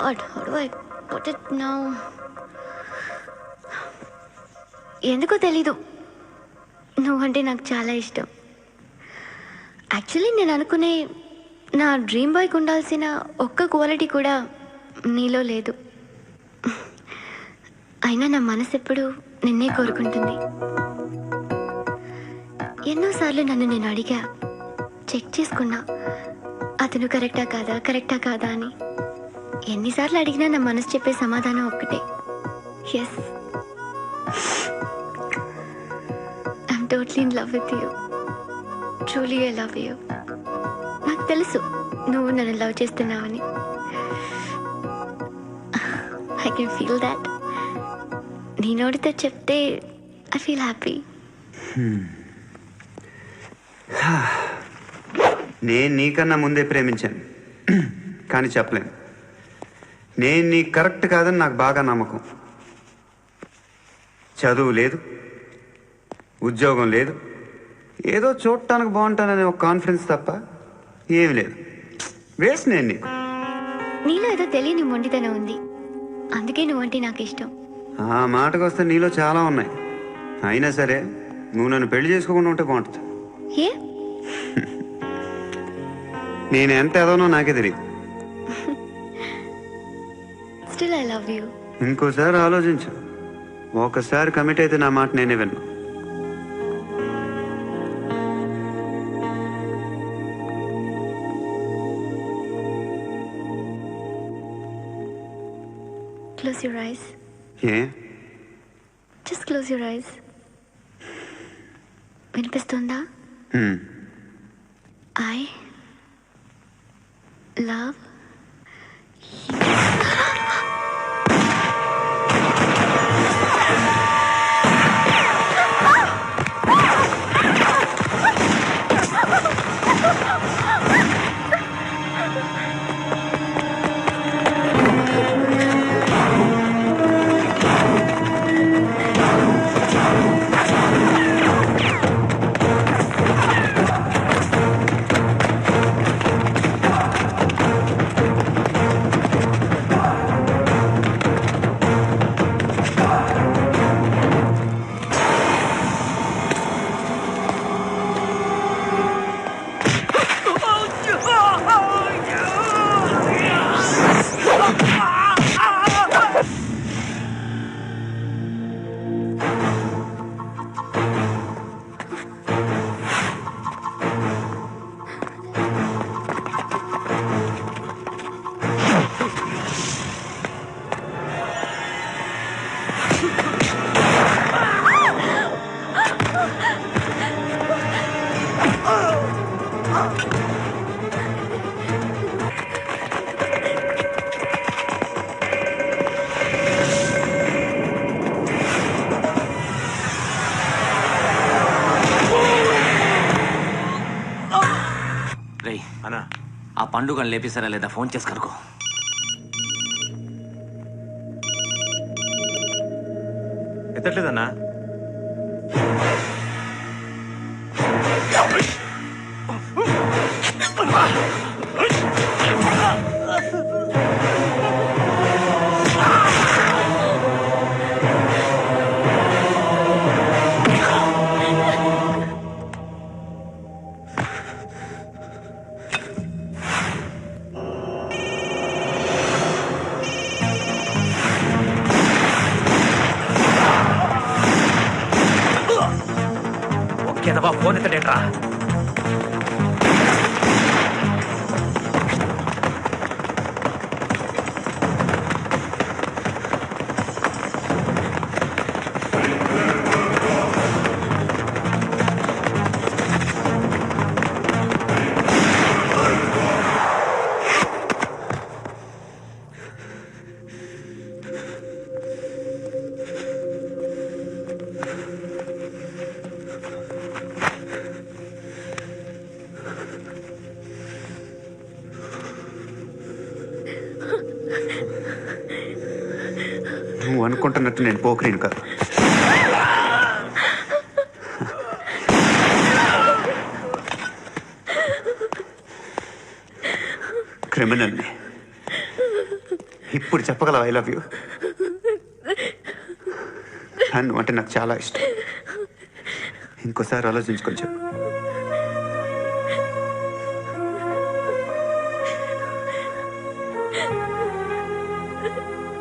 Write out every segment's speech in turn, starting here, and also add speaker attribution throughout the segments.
Speaker 1: God, how do I put it now ఎందుకో తెలీదు. నువ్వంటే నాకు చాలా ఇష్టం. యాక్చువల్లీ నేను అనుకునే నా డ్రీమ్ బాయ్కి ఉండాల్సిన ఒక్క క్వాలిటీ కూడా నీలో లేదు. అయినా నా మనసు ఎప్పుడు నిన్నే కోరుకుంటుంది. ఎన్నోసార్లు నన్ను నేను అడిగా చెక్ చేసుకున్నా అతను కరెక్టా కాదా కరెక్టా కాదా అని. ఎన్నిసార్లు అడిగినా నా మనసు చెప్పే సమాధానం ఒక్కటే. Yes I'm totally in love with you truly I love you నాకు తెలుసు నువ్వు నన్ను లవ్ చేస్తున్నావని. ఐ కెన్ ఫీల్ దాట్ నీ నోటితో చెప్తే ఐ ఫీల్ హ్యాపీ
Speaker 2: నేను నీకన్నా ముందే ప్రేమించాను. కానీ చెప్పలేను. నేను నీ కరెక్ట్ కాదని నాకు బాగా నమ్మకం. చదువు లేదు ఉద్యోగం లేదు ఏదో చూడటానికి బాగుంటాననే ఒక కాన్ఫిడెన్స్ తప్ప ఏమి లేదు. వేస్ట్ నేను నీకు.
Speaker 1: నీలో ఏదో తెలియని మొండితనం ఉంది. అందుకే నువ్వంటే నాకు ఇష్టం
Speaker 2: ఆ మాటకు వస్తే నీలో చాలా ఉన్నాయి. అయినా సరే నువ్వు నన్ను పెళ్ళి చేసుకోకుండా ఉంటే బాగుంటుంది.
Speaker 1: ఏ?
Speaker 2: నేను ఎంత ఎదవనో నాకే తెలియదు
Speaker 1: స్టిల్ ఐ లవ్ యూ
Speaker 2: ఇంకోసారి ఆలోచించు. ఒకసారి కమిట్ అయితే నా మాట నేనే విన్నా.
Speaker 1: క్లోజ్ యువర్ ఐస్
Speaker 2: ఏ?
Speaker 1: జస్ట్ క్లోజ్ యువర్ ఐస్ వినిపిస్తుందా?
Speaker 2: హ్మ్.
Speaker 1: ఐ లవ్
Speaker 3: రే పండుగలు లేపిస్తారా లేదా? ఫోన్ చేసి కనుకో
Speaker 4: ఎత్తట్లేదన్నా? Ah!
Speaker 5: ఎదవా ఫోన్ ఎత్తడేట్రా
Speaker 2: అనుకుంటున్నట్టు నేను పోకరీని కాదు. క్రిమినల్ని. ఇప్పుడు చెప్పగలవు ఐ లవ్ యూ నన్ను అంటే నాకు చాలా ఇష్టం. ఇంకోసారి ఆలోచించుకొని చెప్పు.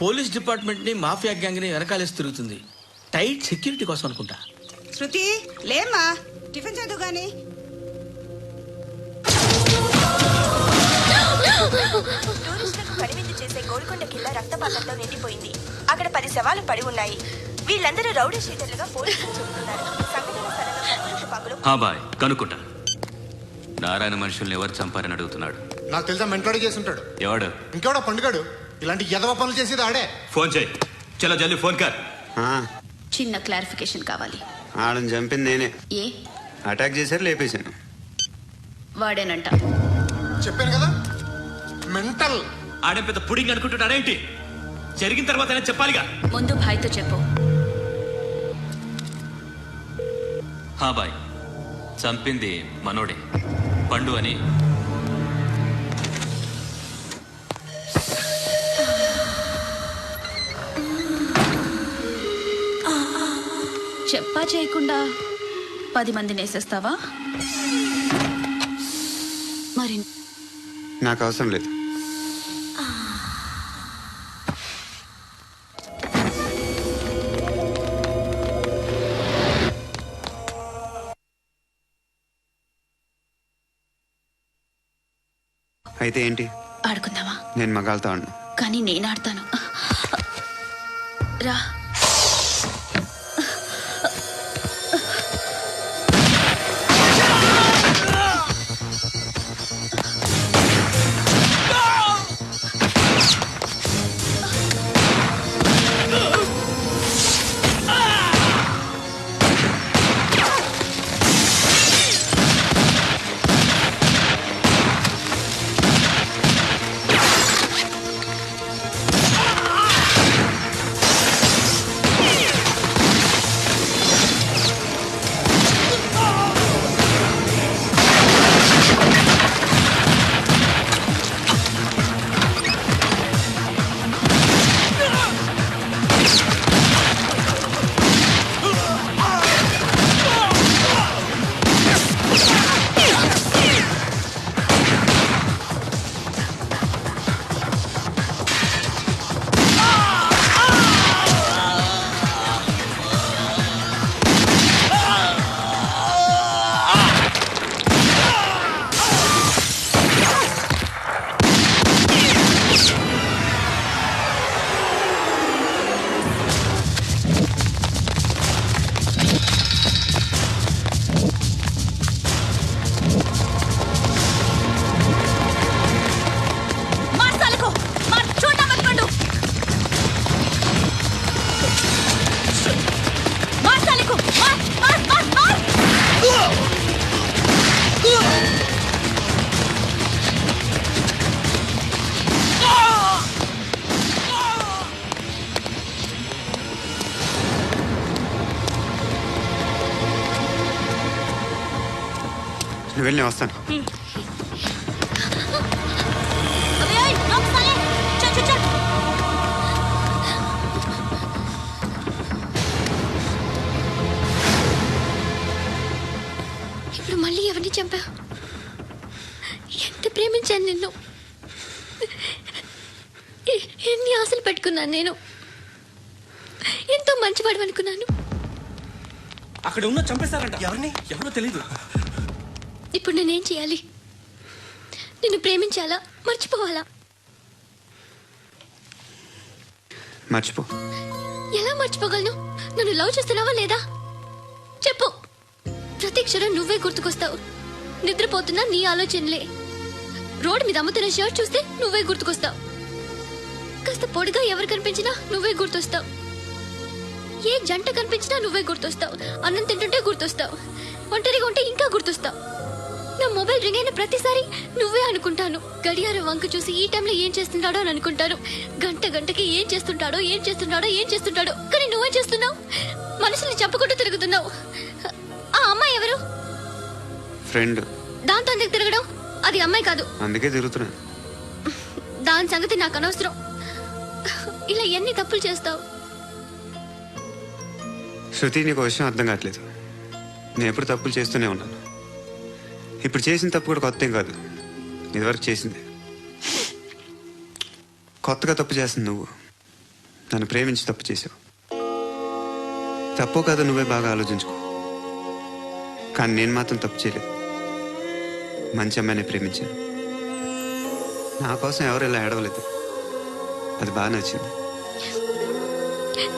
Speaker 6: పోలీస్ డిపార్ట్మెంట్ని మాఫియా గ్యాంగ్ని వెనకాలేసి తిరుగుతుంది. టైట్ సెక్యూరిటీ కోసం అనుకుంటా.
Speaker 7: శృతి లేమ్మా. టిఫిన్ చదువు గాని.
Speaker 8: టూరిస్టులకు కనువిందు చేసే గోల్కొండ కిల్లా రక్తపాతంతో నిండిపోయింది. అక్కడ పది శవాలు పడి ఉన్నాయి. వీళ్ళందరూ రౌడీ షీటర్లుగా పోలీసులు చెబుతున్నారు సంఘటన స్థలంలో పక్కలకు పక్కలు
Speaker 3: హా బాయ్. కనుక్కుంటా. నారాయణ మనుషుల్ని ఎవరు చంపారని అడుగుతున్నాడు?
Speaker 9: నాకు తెలుసా మెంటోడి చేసి ఉంటాడు.
Speaker 3: ఎవడు?
Speaker 9: ఇంకెవడో పండుగాడు. ఇలాంటి ఎదవ పనులు చేసేది ఆడే.
Speaker 3: ఫోన్ చేయి. చలో జల్దీ ఫోన్ కర్.
Speaker 2: ఆ,
Speaker 7: చిన్న క్లారిఫికేషన్ కావాలి.
Speaker 2: ఆడని చంపింది నేనే.
Speaker 7: ఏ?
Speaker 2: అటాక్ చేశారు లేపేశాను
Speaker 7: వాడేనంట.
Speaker 9: చెప్పాను కదా? మెంటల్.
Speaker 3: ఆడే పెద్ద పుడింగ్ అనుకుంటున్నాడేంటి? జరిగిన తర్వాత అయినా చెప్పాలిగా.
Speaker 7: ముందు భాయ్తో చెప్పు.
Speaker 3: హా బాయ్. చంపింది మనోడే. పండు అని
Speaker 7: చెప్పా చేయకుండా పది మందిని వేసేస్తావా? మరి
Speaker 2: నాకు అవసరం లేదు. అయితే ఏంటి?
Speaker 7: ఆడుకుందామా?
Speaker 2: నేను మగాళ్ళతో ఆడను.
Speaker 7: కానీ నేను ఆడతాను. రా.
Speaker 2: నువ్వు వెళ్ళి వస్తాను.
Speaker 1: ఇప్పుడు మళ్ళీ ఎవరిని చంపా? ఎంత ప్రేమించాను నిన్ను? ఎన్ని ఆశలు పెట్టుకున్నాను నేను? ఎంతో మంచివాడు అనుకున్నాను
Speaker 6: అక్కడ ఉన్న చంపేస్తారంట ఎవరిని? ఎవరో తెలీదు.
Speaker 1: ఇప్పుడు నేనేం చేయాలి? నిన్ను ప్రేమించాలా? మర్చిపోవాలా?
Speaker 2: మర్చిపో.
Speaker 1: ఎలా మర్చిపోగలను? నన్ను లవ్ చేస్తున్నావా లేదా? చెప్పు. ప్రతి క్షణం నువ్వే గుర్తుకొస్తావు. నిద్రపోతున్నా నీ ఆలోచనలే. రోడ్డు మీద అమ్ముతున్న షర్ట్ చూస్తే నువ్వే గుర్తుకొస్తావు. కాస్త పొడిగా ఎవరు కనిపించినా నువ్వే గుర్తొస్తావు. ఏ జంట కనిపించినా నువ్వే గుర్తొస్తావు. అన్నం తింటుంటే గుర్తొస్తావు. ఒంటరిగా ఉంటే ఇంకా గుర్తొస్తావు. నా మొబైల్ రింగ్ అయిన ప్రతిసారి నువ్వే అనుకుంటాను. గడియారం వంక చూసి ఈ టైంలో ఏం చేస్తున్నాడో అని అనుకుంటాను. గంట గంటకి ఏం చేస్తుంటాడో ఏం చేస్తున్నాడో ఏం చేస్తుంటాడో. కానీ నువ్వేం చేస్తున్నావు? మనసుని చంపుకుంటూ తిరుగుతున్నావు. ఆ అమ్మాయి ఎవరు?
Speaker 2: ఫ్రెండ్.
Speaker 1: దాంతో ఎందుకు తిరగడం? అది అమ్మాయి కాదు.
Speaker 2: అందుకే తిరుగుతున్నా.
Speaker 1: దాని సంగతి నాకు అనవసరం. ఇలా ఎన్ని తప్పులు చేస్తావు?
Speaker 2: శృతి నీకు విషయం అర్థం కావట్లేదు. నేను ఎప్పుడు తప్పులు చేస్తూనే ఉన్నాను. ఇప్పుడు చేసిన తప్పు కూడా కొత్త ఏం కాదు. ఇదివరకు చేసింది. కొత్తగా తప్పు చేస్తుంది నువ్వు. నన్ను ప్రేమించి తప్పు చేసావు. తప్పు కాదు నువ్వే బాగా ఆలోచించుకో. కానీ నేను మాత్రం తప్పు చేయలేదు. మంచి అమ్మాయిని ప్రేమించాను. నా కోసం ఎవరు ఇలా ఏడవలేదు. అది బాగా నచ్చింది.